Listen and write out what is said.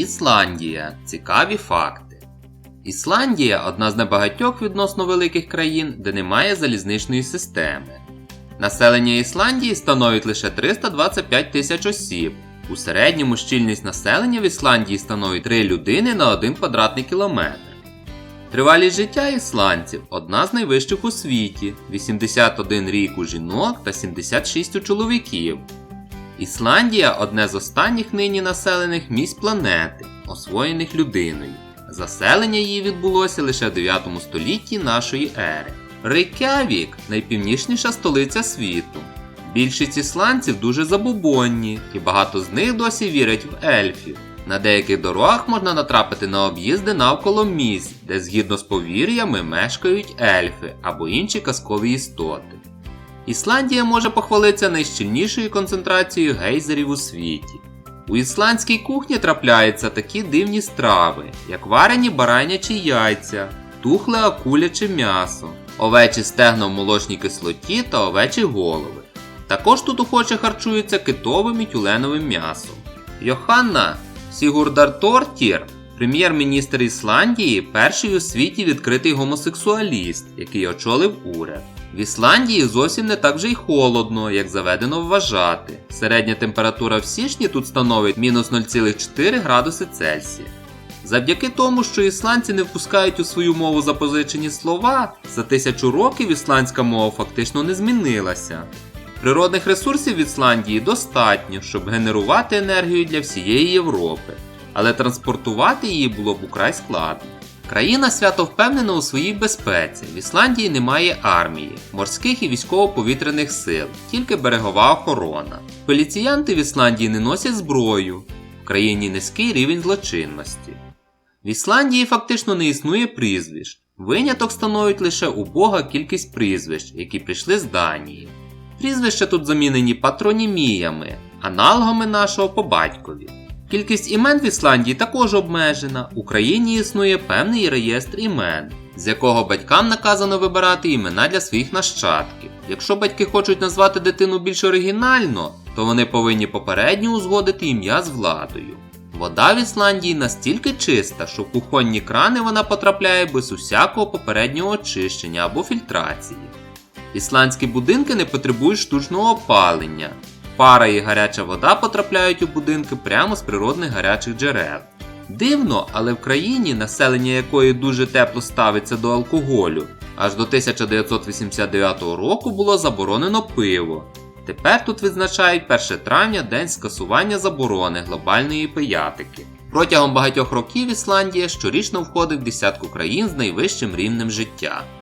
Ісландія. Цікаві факти. Ісландія одна з небагатьох відносно великих країн, де немає залізничної системи. Населення Ісландії становить лише 325 тисяч осіб. У середньому щільність населення в Ісландії становить 3 людини на 1 квадратний кілометр. Тривалість життя ісландців одна з найвищих у світі 81 рік у жінок та 76 у чоловіків. Ісландія одне з останніх нині населених місць планети, освоєних людиною. Заселення її відбулося лише в 9 столітті нашої ери. Рейкявік найпівнічніша столиця світу. Більшість ісландців дуже забобонні, і багато з них досі вірять в ельфів. На деяких дорогах можна натрапити на об'їзди навколо місць, де згідно з повір'ями мешкають ельфи або інші казкові істоти. Ісландія може похвалитися найщільнішою концентрацією гейзерів у світі. У ісландській кухні трапляються такі дивні страви, як варені баранячі яйця, тухле акуляче м'ясо, овечі стегна в молочній кислоті та овечі голови. Також тут охоче харчуються китовим і тюленовим м'ясом. Йоханна Сігурдартортір, прем'єр-міністр Ісландії, перший у світі відкритий гомосексуаліст, який очолив уряд. В Ісландії зовсім не так вже й холодно, як заведено вважати. Середня температура в січні тут становить мінус 0,4 градуси Цельсія. Завдяки тому, що ісландці не впускають у свою мову запозичені слова, за тисячу років ісландська мова фактично не змінилася. Природних ресурсів в Ісландії достатньо, щоб генерувати енергію для всієї Європи, але транспортувати її було б украй складно. Країна свято впевнена у своїй безпеці. В Ісландії немає армії, морських і військово-повітряних сил, тільки берегова охорона. Поліціянти в Ісландії не носять зброю, в країні низький рівень злочинності. В Ісландії фактично не існує прізвищ. Виняток становить лише убога кількість прізвищ, які прийшли з Данії. Прізвища тут замінені патроніміями, аналогами нашого по батькові. Кількість імен в Ісландії також обмежена. В Україні існує певний реєстр імен, з якого батькам наказано вибирати імена для своїх нащадків. Якщо батьки хочуть назвати дитину більш оригінально, то вони повинні попередньо узгодити ім'я з владою. Вода в Ісландії настільки чиста, що в кухонні крани вона потрапляє без усякого попереднього очищення або фільтрації. Ісландські будинки не потребують штучного опалення. Пара і гаряча вода потрапляють у будинки прямо з природних гарячих джерел. Дивно, але в країні, населення якої дуже тепло ставиться до алкоголю, аж до 1989 року було заборонено пиво. Тепер тут відзначають 1 травня день скасування заборони глобальної пиятики. Протягом багатьох років Ісландія щорічно входить в десятку країн з найвищим рівнем життя.